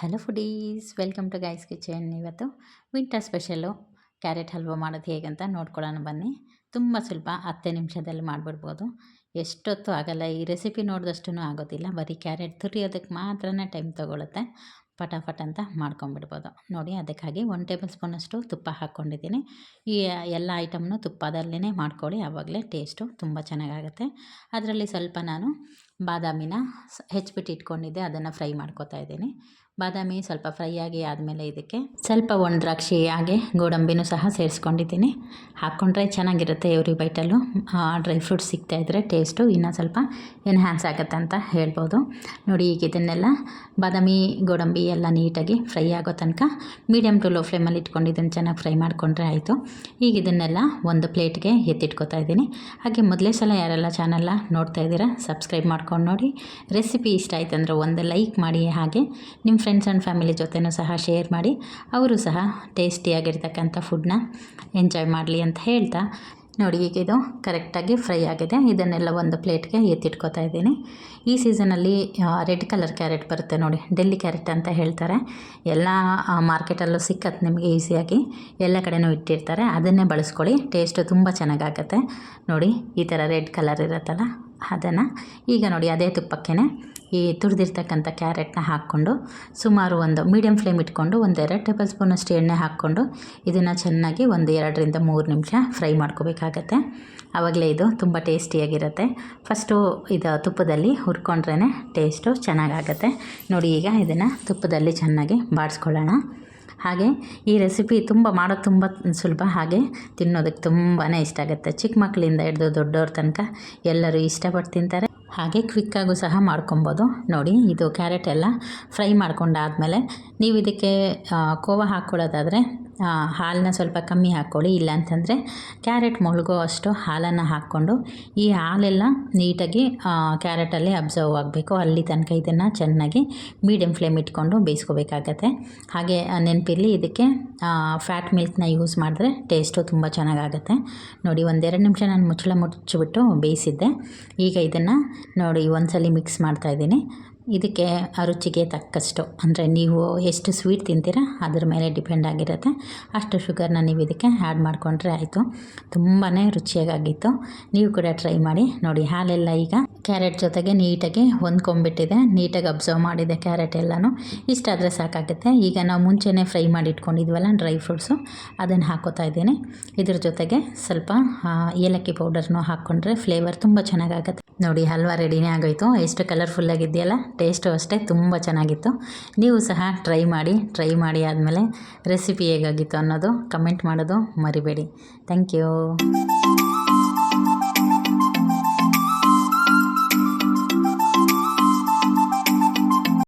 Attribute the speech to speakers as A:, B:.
A: Hello foodies, welcome to guys kitchen. ಇವತ್ತು winter special carrot halwa ಮಾಡೋದು ಹೇಗಂತ ನೋಡ್ಕೊಳ್ಳೋಣ ಬನ್ನಿ. ತುಂಬ ಸ್ವಲ್ಪ ಹತ್ತೇ ನಿಮಿಷದಲ್ಲಿ ಮಾಡಿಬಿಡ್ಬೋದು. ಎಷ್ಟೊತ್ತು ಆಗಲ್ಲ, ಈ ರೆಸಿಪಿ ನೋಡಿದಷ್ಟು ಆಗೋದಿಲ್ಲ. ಬರೀ ಕ್ಯಾರೆಟ್ ತುರಿಯೋದಕ್ಕೆ ಮಾತ್ರನೇ ಟೈಮ್ ತೊಗೊಳುತ್ತೆ. ಪಟಾಫಟ್ ಅಂತ ಮಾಡ್ಕೊಂಬಿಡ್ಬೋದು. ನೋಡಿ, ಅದಕ್ಕಾಗಿ ಒನ್ ಟೇಬಲ್ ಸ್ಪೂನಷ್ಟು ತುಪ್ಪ ಹಾಕ್ಕೊಂಡಿದ್ದೀನಿ. ಈ ಎಲ್ಲ ಐಟಮ್ನು ತುಪ್ಪದಲ್ಲೇ ಮಾಡ್ಕೊಳ್ಳಿ. ಆವಾಗಲೇ ಟೇಸ್ಟು ತುಂಬ ಚೆನ್ನಾಗಾಗುತ್ತೆ. ಅದರಲ್ಲಿ ಸ್ವಲ್ಪ ನಾನು ಬಾದಾಮಿನ ಹೆಚ್ಚಿಬಿಟ್ಟು ಇಟ್ಕೊಂಡಿದ್ದೆ. ಅದನ್ನು ಫ್ರೈ ಮಾಡ್ಕೊತಾ ಇದ್ದೀನಿ. ಬಾದಾಮಿ ಸ್ವಲ್ಪ ಫ್ರೈ ಆಗಿ ಆದಮೇಲೆ ಇದಕ್ಕೆ ಸ್ವಲ್ಪ ಒಣ ದ್ರಾಕ್ಷಿ ಹಾಗೆ ಗೋಡಂಬಿನೂ ಸಹ ಸೇರಿಸ್ಕೊಂಡಿದ್ದೀನಿ. ಹಾಕ್ಕೊಂಡ್ರೆ ಚೆನ್ನಾಗಿರುತ್ತೆ ಎವ್ರಿ ಬೈಟಲ್ಲೂ ಡ್ರೈ ಫ್ರೂಟ್ಸ್ ಸಿಗ್ತಾಯಿದ್ರೆ ಟೇಸ್ಟು ಇನ್ನೂ ಸ್ವಲ್ಪ ಎನ್ಹ್ಯಾನ್ಸ್ ಆಗುತ್ತೆ ಅಂತ ಹೇಳ್ಬೋದು. ನೋಡಿ, ಈಗ ಇದನ್ನೆಲ್ಲ ಬಾದಾಮಿ, ಗೋಡಂಬಿ ಎಲ್ಲ ನೀಟಾಗಿ ಫ್ರೈ ಆಗೋ ತನಕ ಮೀಡಿಯಮ್ ಟು ಲೋ ಫ್ಲೇಮಲ್ಲಿ ಇಟ್ಕೊಂಡಿದ್ದೀನಿ ಚೆನ್ನಾಗಿ ಫ್ರೈ ಮಾಡಿಕೊಂಡ್ರೆ ಆಯಿತು. ಈಗ ಇದನ್ನೆಲ್ಲ ಒಂದು ಪ್ಲೇಟ್ಗೆ ಎತ್ತಿಟ್ಕೋತಾ ಇದ್ದೀನಿ. ಹಾಗೆ ಮೊದಲೇ ಸಲ ಯಾರೆಲ್ಲ ಚಾನಲ್ನ ನೋಡ್ತಾ ಇದ್ದೀರಾ, ಸಬ್ಸ್ಕ್ರೈಬ್ ಮಾಡ್ಕೊಂಡು ನೋಡಿ. ರೆಸಿಪಿ ಇಷ್ಟ ಆಯ್ತು ಅಂದರೆ ಒಂದು ಲೈಕ್ ಮಾಡಿ ಹಾಗೆ ನಿಮ್ಮ ಫ್ರೆಂಡ್ಸ್ ಆ್ಯಂಡ್ ಫ್ಯಾಮಿಲಿ ಜೊತೆನೂ ಸಹ ಶೇರ್ ಮಾಡಿ, ಅವರು ಸಹ ಟೇಸ್ಟಿಯಾಗಿರ್ತಕ್ಕಂಥ ಫುಡ್ನ ಎಂಜಾಯ್ ಮಾಡಲಿ ಅಂತ ಹೇಳ್ತಾ, ನೋಡಿ ಈಗ ಇದು ಕರೆಕ್ಟಾಗಿ ಫ್ರೈ ಆಗಿದೆ. ಇದನ್ನೆಲ್ಲ ಒಂದು ಪ್ಲೇಟ್ಗೆ ಎತ್ತಿಟ್ಕೊತಾ ಇದ್ದೀನಿ. ಈ ಸೀಸನಲ್ಲಿ ರೆಡ್ ಕಲರ್ ಕ್ಯಾರೆಟ್ ಬರುತ್ತೆ ನೋಡಿ ಡೆಲ್ಲಿ ಕ್ಯಾರೆಟ್ ಅಂತ ಹೇಳ್ತಾರೆ. ಎಲ್ಲ ಮಾರ್ಕೆಟಲ್ಲೂ ಸಿಕ್ಕತ್ತೆ ನಿಮಗೆ ಈಸಿಯಾಗಿ ಎಲ್ಲ ಕಡೆನೂ ಇಟ್ಟಿರ್ತಾರೆ. ಅದನ್ನೇ ಬಳಸ್ಕೊಳ್ಳಿ ಟೇಸ್ಟು ತುಂಬ ಚೆನ್ನಾಗಾಗತ್ತೆ. ನೋಡಿ, ಈ ಥರ ರೆಡ್ ಕಲರ್ ಇರುತ್ತಲ್ಲ, ಅದನ್ನು. ಈಗ ನೋಡಿ, ಅದೇ ತುಪ್ಪಕ್ಕೇ ಈ ತುರಿದಿರ್ತಕ್ಕಂಥ ಕ್ಯಾರೆಟ್ನ ಹಾಕ್ಕೊಂಡು ಸುಮಾರು ಒಂದು ಮೀಡಿಯಮ್ ಫ್ಲೇಮ್ ಇಟ್ಕೊಂಡು ಒಂದು ಎರಡು ಟೇಬಲ್ ಸ್ಪೂನಷ್ಟು ಎಣ್ಣೆ ಹಾಕ್ಕೊಂಡು ಇದನ್ನು ಚೆನ್ನಾಗಿ ಒಂದು ಎರಡರಿಂದ ಮೂರು ನಿಮಿಷ ಫ್ರೈ ಮಾಡ್ಕೋಬೇಕಾಗತ್ತೆ. ಆವಾಗಲೇ ಇದು ತುಂಬ ಟೇಸ್ಟಿಯಾಗಿರುತ್ತೆ. ಫಸ್ಟು ಇದು ತುಪ್ಪದಲ್ಲಿ ಹುರ್ಕೊಂಡ್ರೇ ಟೇಸ್ಟು ಚೆನ್ನಾಗಾಗತ್ತೆ. ನೋಡಿ ಈಗ ಇದನ್ನು ತುಪ್ಪದಲ್ಲಿ ಚೆನ್ನಾಗಿ ಬಾಡಿಸ್ಕೊಳ್ಳೋಣ. ಹಾಗೆ ಈ ರೆಸಿಪಿ ತುಂಬ ಮಾಡೋದು ತುಂಬ ಸುಲಭ, ಹಾಗೆ ತಿನ್ನೋದಕ್ಕೆ ತುಂಬಾ ಇಷ್ಟ ಆಗುತ್ತೆ. ಚಿಕ್ಕ ಮಕ್ಕಳಿಂದ ಹಿಡಿದು ದೊಡ್ಡವ್ರ ತನಕ ಎಲ್ಲರೂ ಇಷ್ಟಪಟ್ಟು ತಿಂತಾರೆ. ಹಾಗೆ ಕ್ವಿಕ್ಕಾಗೂ ಸಹ ಮಾಡ್ಕೊಬೋದು. ನೋಡಿ ಇದು ಕ್ಯಾರೆಟ್ ಎಲ್ಲ ಫ್ರೈ ಮಾಡ್ಕೊಂಡಾದಮೇಲೆ ನೀವು ಇದಕ್ಕೆ ಕೋವ ಹಾಕ್ಕೊಳ್ಳೋದಾದರೆ ಹಾಲನ್ನ ಸ್ವಲ್ಪ ಕಮ್ಮಿ ಹಾಕ್ಕೊಳ್ಳಿ. ಇಲ್ಲಾಂತಂದರೆ ಕ್ಯಾರೆಟ್ ಮುಳುಗೋ ಅಷ್ಟು ಹಾಲನ್ನು ಹಾಕ್ಕೊಂಡು ಈ ಹಾಲೆಲ್ಲ ನೀಟಾಗಿ ಕ್ಯಾರೆಟಲ್ಲಿ ಅಬ್ಸರ್ವ್ ಆಗಬೇಕು. ಅಲ್ಲಿ ತನಕ ಇದನ್ನು ಚೆನ್ನಾಗಿ ಮೀಡಿಯಮ್ ಫ್ಲೇಮ್ ಇಟ್ಕೊಂಡು ಬೇಯಿಸ್ಕೋಬೇಕಾಗತ್ತೆ. ಹಾಗೆ ನೆನಪಿರಲಿ ಇದಕ್ಕೆ ಫ್ಯಾಟ್ ಮಿಲ್ಕ್ನ ಯೂಸ್ ಮಾಡಿದ್ರೆ ಟೇಸ್ಟು ತುಂಬ ಚೆನ್ನಾಗಾಗತ್ತೆ. ನೋಡಿ, ಒಂದೆರಡು ನಿಮಿಷ ನಾನು ಮುಚ್ಚಳ ಮುಚ್ಚಿಬಿಟ್ಟು ಬೇಯಿಸಿದ್ದೆ. ಈಗ ಇದನ್ನು ನೋಡಿ, ಒಂದ್ಸಲಿ ಮಿಕ್ಸ್ ಮಾಡ್ತಾಯಿದ್ದೀನಿ ಇದಕ್ಕೆ ರುಚಿಗೆ ತಕ್ಕಷ್ಟು, ಅಂದರೆ ನೀವು ಎಷ್ಟು ಸ್ವೀಟ್ ತಿಂತೀರಾ ಅದ್ರ ಮೇಲೆ ಡಿಪೆಂಡ್ ಆಗಿರುತ್ತೆ. ಅಷ್ಟು ಶುಗರ್ನ ನೀವು ಇದಕ್ಕೆ ಆ್ಯಡ್ ಮಾಡಿಕೊಂಡ್ರೆ ಆಯಿತು. ತುಂಬಾ ರುಚಿಯಾಗಿತ್ತು ನೀವು ಕೂಡ ಟ್ರೈ ಮಾಡಿ ನೋಡಿ, ಹಾಲೆಲ್ಲ ಈಗ ಕ್ಯಾರೆಟ್ ಜೊತೆಗೆ ನೀಟಾಗಿ ಹೊಂದ್ಕೊಂಡ್ಬಿಟ್ಟಿದೆ. ನೀಟಾಗಿ ಅಬ್ಸರ್ವ್ ಮಾಡಿದೆ ಕ್ಯಾರೆಟ್ ಎಲ್ಲನೂ. ಇಷ್ಟಾದರೆ ಸಾಕಾಗುತ್ತೆ. ಈಗ ನಾವು ಮುಂಚೆನೇ ಫ್ರೈ ಮಾಡಿ ಇಟ್ಕೊಂಡಿದ್ವಲ್ಲ ಡ್ರೈ ಫ್ರೂಟ್ಸು ಅದನ್ನು ಹಾಕೋತಾ ಇದ್ದೀನಿ. ಇದ್ರ ಜೊತೆಗೆ ಸ್ವಲ್ಪ ಏಲಕ್ಕಿ ಪೌಡರ್ನೂ ಹಾಕ್ಕೊಂಡ್ರೆ ಫ್ಲೇವರ್ ತುಂಬ ಚೆನ್ನಾಗಾಗುತ್ತೆ. ನೋಡಿ, ಹಲ್ವಾ ರೆಡಿನೇ ಆಗೋಯ್ತು. ಎಷ್ಟು ಕಲರ್ಫುಲ್ಲಾಗಿದೆಯಲ್ಲ ಟೇಸ್ಟು ಅಷ್ಟೇ ತುಂಬ ಚೆನ್ನಾಗಿತ್ತು. ನೀವು ಸಹ ಟ್ರೈ ಮಾಡಿ ಟ್ರೈ ಮಾಡಿ ಆದಮೇಲೆ ರೆಸಿಪಿ ಹೇಗಾಗಿತ್ತು ಅನ್ನೋದು ಕಮೆಂಟ್ ಮಾಡೋದು ಮರಿಬೇಡಿ. Thank you.